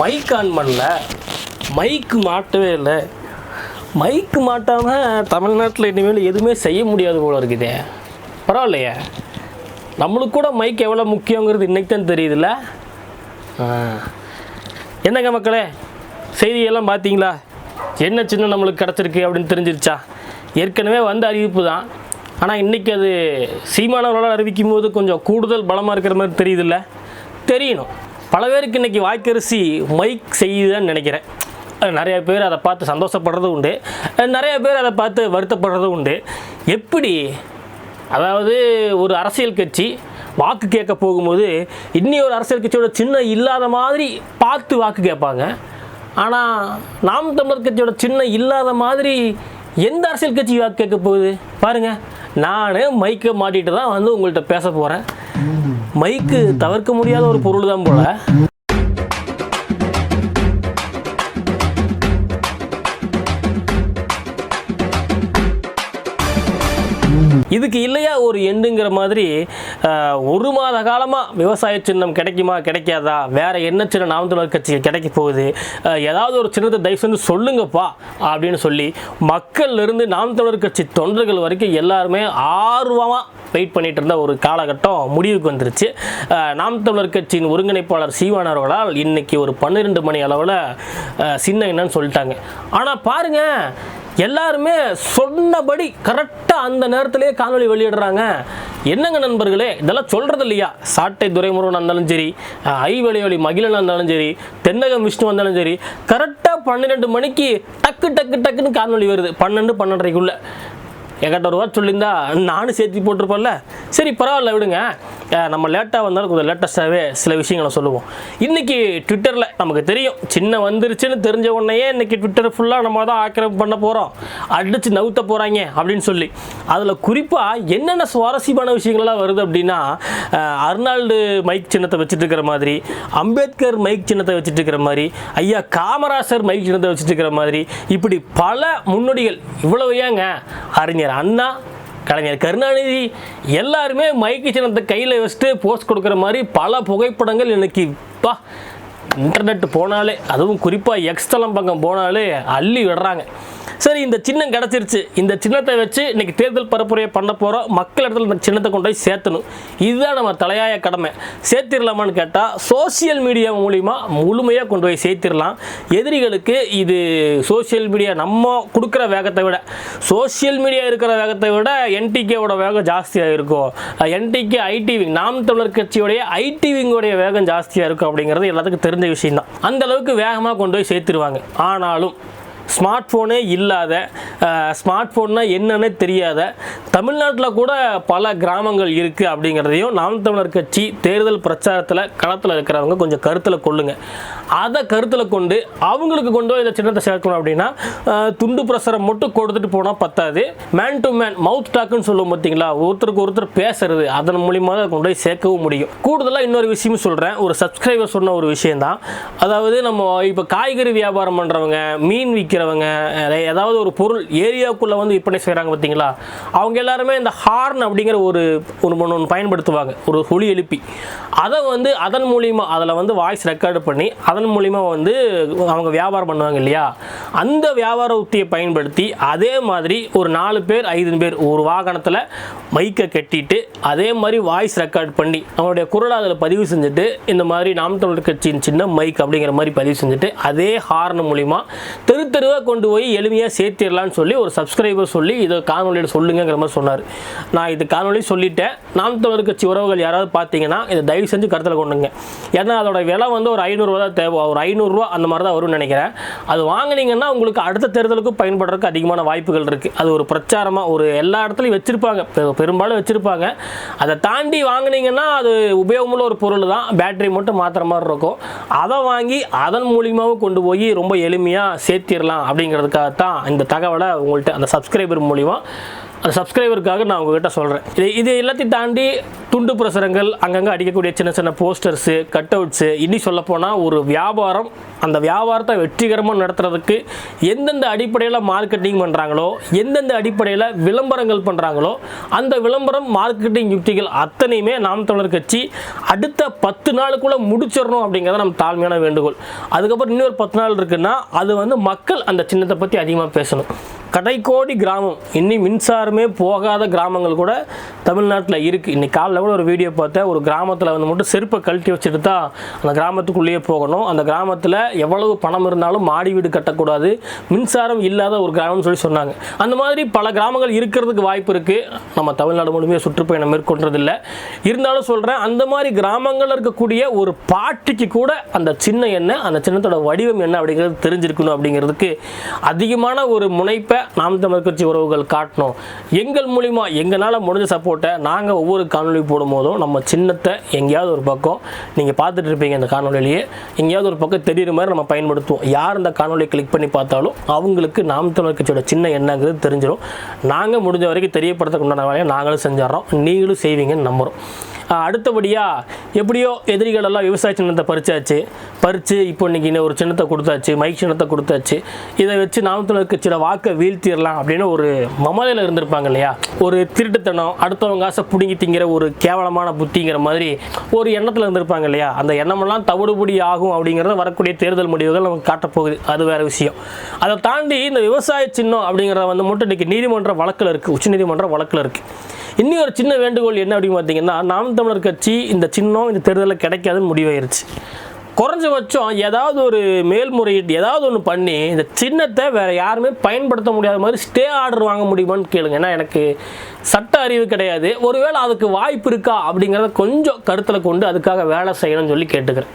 Mic on பண்ணல. மைக்கு மாட்டவே இல்லை. மைக்கு மாட்டாமல் தமிழ்நாட்டில் இனிமேல் எதுவுமே செய்ய முடியாது போல இருக்குதே. பரவாயில்லையே. நம்மளுக்கு கூட மைக் எவ்வளோ முக்கியங்கிறது இன்னைக்கு தான் தெரியுதுல்ல. என்னங்க மக்களே செய்தியெல்லாம் பார்த்தீங்களா? என்ன சின்ன நம்மளுக்கு கிடச்சிருக்கு அப்படின்னு தெரிஞ்சிருச்சா? ஏற்கனவே வந்த அறிவிப்பு தான். ஆனால் இன்றைக்கி அது சீமானவர்களால் அறிவிக்கும் போது கொஞ்சம் கூடுதல் பலமாக இருக்கிற மாதிரி தெரியுதுல்ல? தெரியணும். பல பேருக்கு இன்றைக்கி வாய்க்கரிசி மைக் செய்யுதுன்னு நினைக்கிறேன். நிறைய பேர் அதை பார்த்து சந்தோஷப்படுறதும் உண்டு. நிறைய பேர் அதை பார்த்து வருத்தப்படுறதும் உண்டு. எப்படி? அதாவது ஒரு அரசியல் கட்சி வாக்கு கேட்க போகும்போது இன்னி ஒரு அரசியல் கட்சியோட சின்ன இல்லாத மாதிரி பார்த்து வாக்கு கேட்பாங்க. ஆனால் நாம் தமிழர் கட்சியோட சின்ன இல்லாத மாதிரி எந்த அரசியல் கட்சி வாக்கு கேட்க போகுது? பாருங்கள் நான் மைக்கை மாட்டிகிட்டு தான் வந்து உங்கள்கிட்ட பேச போகிறேன் மைக்கு தவிர்க்க முடியாத ஒரு பொருள் தான் போல. இதுக்கு இல்லையா ஒரு எண்டுங்கிற மாதிரி ஒரு மாத காலமாக விவசாய சின்னம் கிடைக்குமா கிடைக்காதா? வேறு என்ன சின்ன நாம் தமிழர் கட்சிக்கு கிடைக்க போகுது? ஏதாவது ஒரு சின்னத்தை தயவு செஞ்சு சொல்லுங்கப்பா அப்படின்னு சொல்லி மக்கள்லேருந்து நாம் தமிழர் கட்சி தொண்டர்கள் வரைக்கும் எல்லாருமே ஆர்வமாக வெயிட் பண்ணிட்டு இருந்த ஒரு காலகட்டம் முடிவுக்கு வந்துருச்சு. நாம் தமிழர் கட்சியின் ஒருங்கிணைப்பாளர் சீவான் அவர்களால் இன்னைக்கு ஒரு பன்னிரெண்டு மணி அளவில் சின்ன என்னன்னு சொல்லிட்டாங்க. ஆனால் பாருங்க எல்லாருமே சொன்னபடி கரெக்டாக அந்த நேரத்திலேயே காணொலி வெளியிடுறாங்க. என்னங்க நண்பர்களே இதெல்லாம் சொல்கிறது இல்லையா? சாட்டை துரைமுருகன் இருந்தாலும் சரி அஹ், ஐவழி வழி மகிழன் இருந்தாலும் சரி தென்னகம் விஷ்ணு வந்தாலும் சரி கரெக்டாக பன்னிரெண்டு மணிக்கு டக்கு டக்கு டக்குன்னு காணொலி வருது. பன்னெண்டு பன்னெண்டரைக்குள்ளே. என்கிட்ட ஒரு ரூபா சொல்லியிருந்தா நானும் சேர்த்து போட்டிருப்பேன்ல. சரி பரவாயில்ல விடுங்க. நம்ம லேட்டாக வந்தாலும் கொஞ்சம் லேட்டஸ்ட்டாகவே சில விஷயங்களை சொல்லுவோம். இன்றைக்கி ட்விட்டரில் நமக்கு தெரியும். சின்ன வந்துருச்சுன்னு தெரிஞ்ச உடனேயே இன்றைக்கி ட்விட்டர் ஃபுல்லாக நம்ம தான் ஆக்கிரமிப்பு பண்ண போகிறோம் அடித்து நவுத்த போகிறாங்க அப்படின்னு சொல்லி. அதில் குறிப்பாக என்னென்ன சுவாரஸ்யமான விஷயங்கள்லாம் வருது அப்படின்னா அர்னால்டு மைக் சின்னத்தை வச்சுட்டு இருக்கிற மாதிரி அம்பேத்கர் மைக் சின்னத்தை வச்சுட்டு இருக்கிற மாதிரி ஐயா காமராசர் மைக் சின்னத்தை வச்சுட்டு இருக்கிற மாதிரி இப்படி பல முன்னோடிகள் இவ்வளவு ஏங்க? அறிஞர் அண்ணா கலைஞர் கருணாநிதி எல்லாருமே மைக்கு சின்னத்தை கையில் வச்சுட்டு போஸ்ட் கொடுக்குற மாதிரி பல புகைப்படங்கள் எனக்கு பா இன்டர்நெட் போனாலே அதுவும் குறிப்பாக எக்ஸ்தலம் பக்கம் போனாலே அள்ளி விடுறாங்க. சரி இந்த சின்னம் கிடச்சிருச்சு. இந்த சின்னத்தை வச்சு இன்னைக்கு தேர்தல் பரப்புரையை பண்ண போகிறோம் மக்கள் இடத்துல இந்த சின்னத்தை கொண்டு போய் சேர்த்தணும். இதுதான் நம்ம தலையாய கடமை. சேர்த்திடலாமான்னு கேட்டால் சோஷியல் மீடியா மூலிமா முழுமையாக கொண்டு போய் சேர்த்திடலாம் எதிரிகளுக்கு இது சோஷியல் மீடியா நம்ம கொடுக்குற வேகத்தை விட சோஷியல் மீடியா இருக்கிற வேகத்தை விட என்டிகேவோட வேகம் ஜாஸ்தியாக இருக்கும். என்டிகே ஐடி விங் நாம் தமிழர் கட்சியோடைய ஐடி விங்கோடைய வேகம் ஜாஸ்தியாக இருக்கும் அப்படிங்கிறது எல்லாத்துக்கும் தெரிஞ்ச விஷயம் தான் அந்த அளவுக்கு வேகமாக கொண்டு போய் சேர்த்துருவாங்க. ஆனாலும் ஸ்மார்ட் ஃபோனே இல்லாத ஸ்மார்ட் ஃபோன்னா என்னன்னே தெரியாத தமிழ்நாட்டில் கூட பல கிராமங்கள் இருக்குது அப்படிங்கிறதையும் நாம் தமிழர் கட்சி தேர்தல் பிரச்சாரத்தில் களத்தில் இருக்கிறவங்க கொஞ்சம் கருத்தில் கொள்ளுங்கள் அதை கருத்தில் கொண்டு அவங்களுக்கு கொண்டு போய் இந்த சின்னத்தை சேர்க்கணும் அப்படின்னா துண்டு பிரசரம் மட்டும் கொடுத்துட்டு போனால் பத்தாது. மேன் டு மேன் மவுத் டாக்குன்னு சொல்லுவோம் பார்த்தீங்களா ஒருத்தருக்கு ஒருத்தர் பேசுறது அதன் மூலியமாக தான் கொண்டு போய் சேர்க்கவும் முடியும். கூடுதலாக இன்னொரு விஷயமும் சொல்கிறேன் ஒரு சப்ஸ்கிரைபர் சொன்ன ஒரு விஷயம்தான். அதாவது நம்ம இப்போ காய்கறி வியாபாரம் பண்ணுறவங்க மீன் விற்கிறவங்க ஏதாவது ஒரு பொருள் ஏரியாவுக்குள்ளே வந்து விற்பனை செய்கிறாங்க பார்த்தீங்களா? அவங்க எல்லாருமே இந்த ஹார்ன் அப்படிங்கிற ஒரு ஒரு ஒன்று ஒன்று பயன்படுத்துவாங்க. ஒரு ஒளி எழுப்பி. அதை வந்து அதன் மூலிமா அதில் வந்து வாய்ஸ் ரெக்கார்டு பண்ணி அதன் மூலிமா வந்து அவங்க வியாபாரம் பண்ணுவாங்க இல்லையா? அந்த வியாபார உத்தியை பயன்படுத்தி அதே மாதிரி ஒரு நாலு பேர் ஐந்து பேர் ஒரு வாகனத்தில் மைக்கை கட்டிட்டு அதே மாதிரி வாய்ஸ் ரெக்கார்ட் பண்ணி அவங்களுடைய குரலை அதில் பதிவு செஞ்சுட்டு இந்த மாதிரி நாம் தமிழர் கட்சியின் சின்ன மைக் அப்படிங்கிற மாதிரி பதிவு செஞ்சுட்டு அதே ஹார்ன் மூலிமா தெரு ரூபா கொண்டு போய் எளிமையாக சேர்த்திடலான்னு சொல்லி ஒரு சப்ஸ்கிரைபர் சொல்லி இதை காணொலியில் சொல்லுங்கிற மாதிரி சொன்னார். நான் இது காணொலி சொல்லிட்டேன். நாம் தமிழர் கட்சி உறவுகள் யாராவது பார்த்தீங்கன்னா இதை தயவு செஞ்சு கருத்தில் கொண்டுங்க. ஏன்னா அதோட விலை வந்து ஒரு ஐநூறுரூவா தான் தேவை. ஒரு ஐநூறுரூவா அந்த மாதிரி தான் வரும்னு நினைக்கிறேன். அது வாங்கினீங்கன்னா உங்களுக்கு அடுத்த தேர்தலுக்கு பயன்படுறதுக்கு அதிகமான வாய்ப்புகள் இருக்குது அது ஒரு பிரச்சாரமாக ஒரு எல்லா இடத்துலையும் வச்சுருப்பாங்க. பெரும்பாலும் வச்சுருப்பாங்க. அதை தாண்டி வாங்கினீங்கன்னா அது உபயோகமுள்ள ஒரு பொருள் தான். பேட்டரி மட்டும் மாற்றுற மாதிரி இருக்கும். அதை வாங்கி அதன் மூலியமாகவும் கொண்டு போய் ரொம்ப எளிமையாக சேர்த்திடலாம். அப்படிங்கிறதுக்காக தான் இந்த தகவலை உங்கள்கிட்ட அந்த சப்ஸ்கிரைபர் மூலிமா அந்த சப்ஸ்கிரைபருக்காக நான் உங்ககிட்ட சொல்கிறேன் இது இது எல்லாத்தையும் தாண்டி துண்டு பிரசுரங்கள் அங்கங்கே அடிக்கக்கூடிய சின்ன சின்ன போஸ்டர்ஸு கட் அவுட்ஸு சொல்லப்போனால் ஒரு வியாபாரம். அந்த வியாபாரத்தை வெற்றிகரமாக நடத்துறதுக்கு எந்தெந்த அடிப்படையில் மார்க்கெட்டிங் பண்ணுறாங்களோ எந்தெந்த அடிப்படையில் விளம்பரங்கள் பண்ணுறாங்களோ அந்த விளம்பரம் மார்க்கெட்டிங் யுக்திகள் அத்தனையுமே நாம் தமிழர் கட்சி அடுத்த பத்து நாளுக்குள்ளே முடிச்சிடணும் அப்படிங்கிறத நம்ம தாழ்மையான வேண்டுகோள். அதுக்கப்புறம் இன்னொரு பத்து நாள் இருக்குன்னா அது வந்து மக்கள் அந்த சின்னத்தை பற்றி அதிகமாக பேசணும். கடைக்கோடி கிராமம். இன்னி மின்சாரமே போகாத கிராமங்கள் கூட தமிழ்நாட்டில் இருக்குது இன்றைக்கி காலைல கூட ஒரு வீடியோ பார்த்தேன். ஒரு கிராமத்தில் வந்து மட்டும் செருப்பை கழட்டி வச்சுட்டு தான் அந்த கிராமத்துக்குள்ளேயே போகணும். அந்த கிராமத்தில் எவ்வளவு பணம் இருந்தாலும் மாடி வீடு கட்டக்கூடாது. மின்சாரம் இல்லாத ஒரு கிராமம்னு சொல்லி சொன்னாங்க. அந்த மாதிரி பல கிராமங்கள் இருக்கிறதுக்கு வாய்ப்பு இருக்குது நம்ம தமிழ்நாடு முழுமையாக சுற்றுப்பயணம் மேற்கொண்டதில்லை இருந்தாலும் சொல்கிறேன் அந்த மாதிரி கிராமங்களில் இருக்கக்கூடிய ஒரு பாட்டிக்கு கூட அந்த சின்ன என்ன அந்த சின்னத்தோட வடிவம் என்ன அப்படிங்கிறது தெரிஞ்சிருக்கணும் அப்படிங்கிறதுக்கு அதிகமான ஒரு முனைப்பை நாம் தமிழ் கட்சி உறவுகள் காட்டணும். எங்கள் மூலிமா எங்களால் முடிஞ்ச சப்போர்ட்டை நாங்கள் ஒவ்வொரு காணொலி போடும்போதும் நம்ம சின்னத்தை எங்கேயாவது ஒரு பக்கம் நீங்கள் பார்த்துட்டு இருப்பீங்க இந்த காணொலியிலேயே எங்கேயாவது ஒரு பக்கம் தெரியுற மாதிரி நம்ம பயன்படுத்துவோம். யார் இந்த காணொலியை கிளிக் பண்ணி பார்த்தாலும் அவங்களுக்கு நாம் தமிழ் கட்சியோட சின்ன என்னங்கிறது தெரிஞ்சிடும் நாங்கள் முடிஞ்ச வரைக்கும் தெரியப்படுத்த உண்டான வேலையை நாங்களும் செஞ்சிடறோம். நீங்களும் செய்வீங்கன்னு நம்புகிறோம் அடுத்தபடியாக எப்படியோ எதிரிகள் எல்லாம் விவசாய சின்னத்தை பறிச்சாச்சு. பறித்து இப்போ இன்னைக்கு இன்னும் ஒரு சின்னத்தை கொடுத்தாச்சு மைக் சின்னத்தை கொடுத்தாச்சு. இதை வச்சு நாமத்தில் சில வாக்கை வீழ்த்திடலாம் அப்படின்னு ஒரு மமதையில் இருந்திருப்பாங்க இல்லையா? ஒரு திருட்டுத்தனம் அடுத்தவங்க காசை பிடுங்கி திங்கிற ஒரு கேவலமான புத்திங்கிற மாதிரி ஒரு எண்ணத்தில் இருந்திருப்பாங்க இல்லையா? அந்த எண்ணமெல்லாம் தவிடுபடி ஆகும் அப்படிங்கிறத வரக்கூடிய தேர்தல் முடிவுகள் நமக்கு காட்டப்போகுது. அது வேறு விஷயம். அதை தாண்டி இந்த விவசாய சின்னம் அப்படிங்கிறத வந்து மட்டும் இன்றைக்கி நீதிமன்ற வழக்கில் இருக்குது உச்சநீதிமன்ற வழக்கில் இருக்குது இன்னும் ஒரு சின்ன வேண்டுகோள் என்ன அப்படின்னு பார்த்தீங்கன்னா நாம் தமிழர் கட்சி இந்த சின்னம் இந்த தேர்தலில் கிடைக்காதுன்னு முடிவாயிருச்சு குறைஞ்சபட்சம் ஏதாவது ஒரு மேல்முறையீட்டு ஏதாவது ஒன்று பண்ணி இந்த சின்னத்தை வேறு யாருமே பயன்படுத்த முடியாத மாதிரி ஸ்டே ஆர்டர் வாங்க முடியுமான்னு கேளுங்க. ஏன்னா எனக்கு சட்ட அறிவு கிடையாது. ஒருவேளை அதுக்கு வாய்ப்பு இருக்கா அப்படிங்கிறத கொஞ்சம் கருத்தில் கொண்டு அதுக்காக வேலை செய்யணும்னு சொல்லி கேட்டுக்கிறேன்.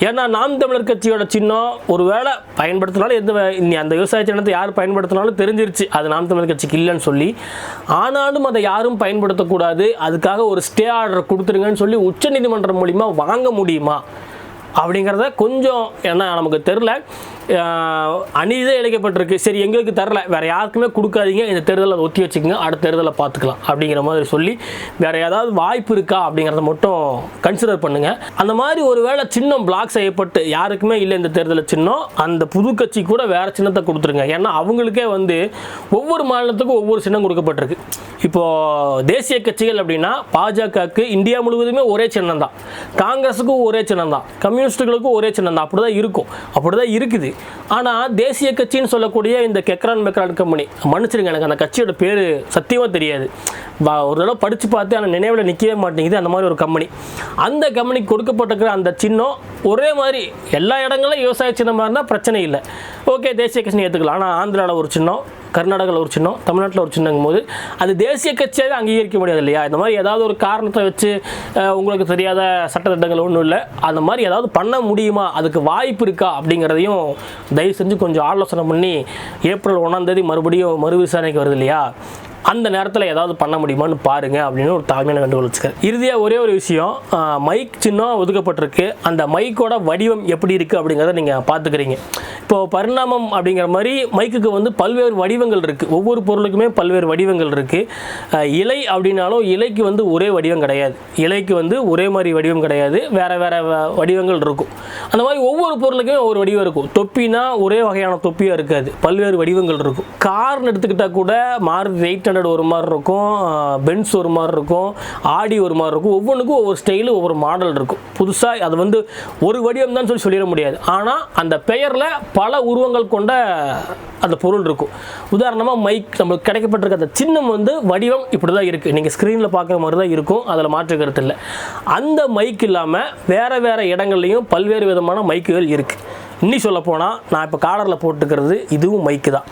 ஏன்னா நாம் தமிழர் கட்சியோட சின்னம் ஒருவேளை பயன்படுத்தினாலும் எந்த அந்த விவசாய சின்னத்தை யார் பயன்படுத்தினாலும் தெரிஞ்சிருச்சு. அது நாம் தமிழர் கட்சிக்கு இல்லைன்னு சொல்லி ஆனாலும் அதை யாரும் பயன்படுத்தக்கூடாது. அதுக்காக ஒரு ஸ்டே ஆர்டர் கொடுத்துருங்கன்னு சொல்லி உச்சநீதிமன்றம் மூலிமா வாங்க முடியுமா? அப்படிங்கிறத கொஞ்சம் ஏன்னா நமக்கு தெரில அநீதிதான் இழைக்கப்பட்டிருக்கு. சரி எங்களுக்கு தரல. வேற யாருக்குமே கொடுக்காதீங்க. இந்த தேர்தலை ஒத்தி வச்சுக்கோங்க. அடுத்த தேர்தலை பார்த்துக்கலாம் அப்படிங்கிற மாதிரி சொல்லி வேற ஏதாவது வாய்ப்பு இருக்கா அப்படிங்கிறத மட்டும் கன்சிடர் பண்ணுங்க. அந்த மாதிரி ஒரு வேளை சின்னம் பிளாக் செய்யப்பட்டு யாருக்குமே இல்லை இந்த தேர்தலில் சின்னம் அந்த புது கட்சி கூட வேற சின்னத்தை கொடுத்துருங்க. ஏன்னா அவங்களுக்கே வந்து ஒவ்வொரு மாநிலத்துக்கும் ஒவ்வொரு சின்னம் கொடுக்கப்பட்டிருக்கு. இப்போ தேசிய கட்சிகள் அப்படின்னா பாஜகவுக்கு இந்தியா முழுவதுமே ஒரே சின்னம் தான் காங்கிரஸுக்கும் ஒரே சின்னம் தான் கம்யூனிஸ்டுகளுக்கும் ஒரே சின்னம் தான் அப்படி தான் இருக்கும். அப்படி தான் இருக்குது. ஆனால் தேசிய கட்சின்னு சொல்லக்கூடிய இந்த கெக்ரான் மெக்ரான் கம்பெனி மன்னிச்சிருங்க எனக்கு அந்த கட்சியோட பேர் சத்தியமாக தெரியாது. வா- ஒரு தடவை படித்து பார்த்து ஆனால் நினைவில் நிற்கவே மாட்டேங்குது அந்த மாதிரி ஒரு கம்பெனி. அந்த கம்பெனிக்கு கொடுக்கப்பட்டிருக்கிற அந்த சின்னம் ஒரே மாதிரி எல்லா இடங்களிலும் விவசாய சின்னமாக இருந்தால் பிரச்சனை இல்லை. ஓகே தேசிய கட்சி ஏற்றுக்கலாம் ஆனால் ஆந்திராவில் ஒரு சின்னம் கர்நாடகாவில் ஒரு சின்னம் தமிழ்நாட்டில் ஒரு சின்னங்கும் போது அது தேசிய கட்சியாக அங்கீகரிக்க முடியாது இல்லையா இந்த மாதிரி ஏதாவது ஒரு காரணத்தை வச்சு உங்களுக்கு தெரியாத சட்டத்திட்டங்கள் ஒன்றும் இல்லை. அந்த மாதிரி ஏதாவது பண்ண முடியுமா? அதுக்கு வாய்ப்பு இருக்கா? அப்படிங்கிறதையும் தயவு செஞ்சு கொஞ்சம் ஆலோசனை பண்ணி ஏப்ரல் ஒன்றாம் தேதி மறுபடியும் மறு விசாரணைக்கு வருது இல்லையா? அந்த நேரத்தில் ஏதாவது பண்ண முடியுமான்னு பாருங்க அப்படின்னு ஒரு தாழ்மையான வேண்டுகோள் வச்சுக்காரு இறுதியாக ஒரே ஒரு விஷயம் மைக் சின்னம் ஒதுக்கப்பட்டிருக்கு. அந்த மைக்கோட வடிவம் எப்படி இருக்குது அப்படிங்கிறத நீங்கள் பார்த்துக்கிறீங்க இப்போது பரிணாமம் அப்படிங்கிற மாதிரி மைக்குக்கு வந்து பல்வேறு வடிவங்கள் இருக்குது ஒவ்வொரு பொருளுக்குமே பல்வேறு வடிவங்கள் இருக்குது இலை அப்படின்னாலும் இலைக்கு வந்து ஒரே வடிவம் கிடையாது. இலைக்கு வந்து ஒரே மாதிரி வடிவம் கிடையாது. வேறு வேறு வடிவங்கள் இருக்கும். அந்த மாதிரி ஒவ்வொரு பொருளுக்குமே ஒரு வடிவம் இருக்கும். தொப்பினா ஒரே வகையான தொப்பியாக இருக்காது. பல்வேறு வடிவங்கள் இருக்கும். கார்னு எடுத்துக்கிட்டால் கூட மாறு வெயிட் ஹண்ட்ரட் ஒரு மாதிரி இருக்கும் பென்ஸ் ஒரு மாதிரி இருக்கும் ஆடி ஒரு மாதிரி இருக்கும். ஒவ்வொன்றுக்கும் ஒவ்வொரு ஸ்டைலு ஒவ்வொரு மாடல் இருக்கும். புதுசாக அது வந்து ஒரு வடிவம் தான் சொல்லி சொல்லிட முடியாது. ஆனால் அந்த பெயரில் பல உருவங்கள் கொண்ட அந்த பொருள் இருக்கும். உதாரணமாக மைக் நம்மளுக்கு கிடைக்கப்பட்டிருக்க அந்த சின்னம் வந்து வடிவம் இப்படி தான் இருக்குது நீங்கள் ஸ்க்ரீனில் பார்க்குற மாதிரி தான் இருக்கும். அதில் மாற்றுக்கிறது இல்லை. அந்த மைக் இல்லாமல் வேறு வேறு இடங்கள்லையும் பல்வேறு விதமான மைக்குகள் இருக்குது இன்னி சொல்லப்போனால் நான் இப்போ காலரில் போட்டுக்கிறது இதுவும் மைக்கு தான்.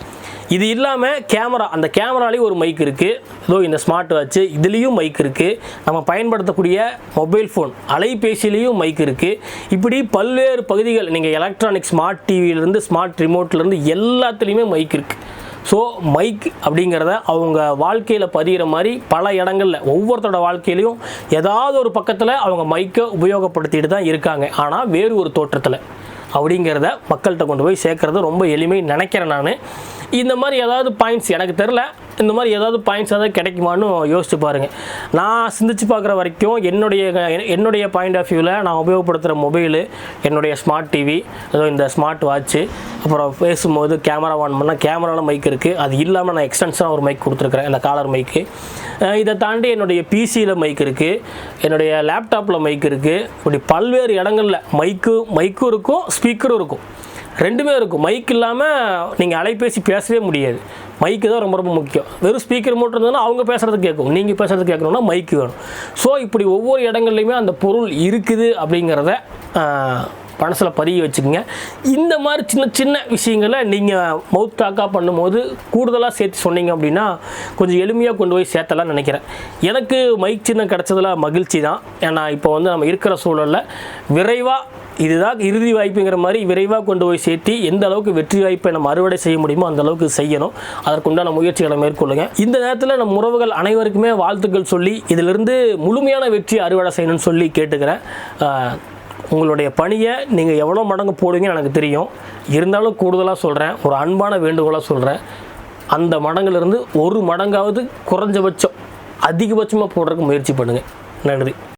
இது இல்லாமல் கேமரா அந்த கேமராலேயும் ஒரு மைக் இருக்குது இதோ இந்த ஸ்மார்ட் வாட்ச் இதுலேயும் மைக் இருக்குது நம்ம பயன்படுத்தக்கூடிய மொபைல் ஃபோன் அலைபேசியிலையும் மைக் இருக்குது இப்படி பல்வேறு பகுதிகள் நீங்கள் எலக்ட்ரானிக் ஸ்மார்ட் டிவியிலேருந்து ஸ்மார்ட் ரிமோட்லேருந்து எல்லாத்துலேயுமே மைக் இருக்குது ஸோ மைக் அப்படிங்கிறத அவங்க வாழ்க்கையில் பதிகிற மாதிரி பல இடங்களில் ஒவ்வொருத்தரோட வாழ்க்கையிலையும் ஏதாவது ஒரு பக்கத்தில் அவங்க மைக்கை உபயோகப்படுத்திட்டு தான் இருக்காங்க. ஆனால் வேறு ஒரு தோற்றத்தில். அப்படிங்கிறத மக்கள்கிட்ட கொண்டு போய் சேர்க்குறது ரொம்ப எளிமை நினைக்கிறேன் நான். இந்த மாதிரி ஏதாவது பாயிண்ட்ஸ் எனக்கு தெரில இந்த மாதிரி ஏதாவது பாயிண்ட்ஸ் ஏதாவது கிடைக்குமான்னு யோசிச்சு பாருங்கள் நான் சிந்திச்சு பார்க்குற வரைக்கும் என்னுடைய என்னுடைய பாயிண்ட் ஆஃப் வியூவில் நான் உபயோகப்படுத்துகிற மொபைலு என்னுடைய ஸ்மார்ட் டிவி ஏதோ இந்த ஸ்மார்ட் வாட்ச்சு அப்புறம் பேசும்போது கேமரா ஆன் பண்ணால் கேமராவில் மைக் இருக்குது அது இல்லாமல் நான் எக்ஸ்டென்ஷனாக ஒரு மைக் கொடுத்துருக்குறேன் இந்த காலர் மைக்கு இதை தாண்டி என்னுடைய பிசியில் மைக் இருக்குது என்னுடைய லேப்டாப்பில் மைக் இருக்குது இப்படி பல்வேறு இடங்களில் மைக்கு மைக்கும் இருக்கும் ஸ்பீக்கரும் இருக்கும். ரெண்டுமே இருக்கும். மைக் இல்லாமல் நீங்கள் அலைபேசி பேசவே முடியாது. மைக்கு தான் ரொம்ப ரொம்ப முக்கியம். வெறும் ஸ்பீக்கர் மட்டும் இருந்ததுன்னா அவங்க பேசுகிறது கேட்கும். நீங்கள் பேசுகிறது கேட்கணும்னா மைக்கு வேணும். ஸோ இப்படி ஒவ்வொரு இடங்கள்லையுமே அந்த பொருள் இருக்குது அப்படிங்கிறத மனசில் பதிய வச்சுக்கோங்க. இந்த மாதிரி சின்ன சின்ன விஷயங்களை நீங்கள் மவுத் டாக்காக பண்ணும்போது கூடுதலாக சேர்த்து சொன்னீங்க அப்படின்னா கொஞ்சம் எளிமையாக கொண்டு போய் சேர்த்தலாம் நினைக்கிறேன். எனக்கு மைக் சின்னம் கிடச்சதில் மகிழ்ச்சி தான். ஏன்னா இப்போ வந்து நம்ம இருக்கிற சூழலில் விரைவாக இதுதான் இறுதி வாய்ப்புங்கிற மாதிரி விரைவாக கொண்டு போய் சேர்த்து எந்த அளவுக்கு வெற்றி வாய்ப்பை நம்ம அறுவடை செய்ய முடியுமோ அந்த அளவுக்கு செய்யணும். அதற்குண்டான முயற்சிகளை மேற்கொள்ளுங்க. இந்த நேரத்தில் நம்ம உறவுகள் அனைவருக்குமே வாழ்த்துக்கள் சொல்லி இதிலிருந்து முழுமையான வெற்றி அறுவடை செய்யணும்னு சொல்லி கேட்டுக்கிறேன். உங்களுடைய பணியை நீங்கள் எவ்வளோ மடங்கு போடுவீங்கன்னு எனக்கு தெரியும். இருந்தாலும் கூடுதலாக சொல்கிறேன் ஒரு அன்பான வேண்டுகோளாக சொல்கிறேன் அந்த மடங்குலேருந்து ஒரு மடங்காவது குறைஞ்சபட்சம் அதிகபட்சமாக போடுறதுக்கு முயற்சி பண்ணுங்கள் நன்றி.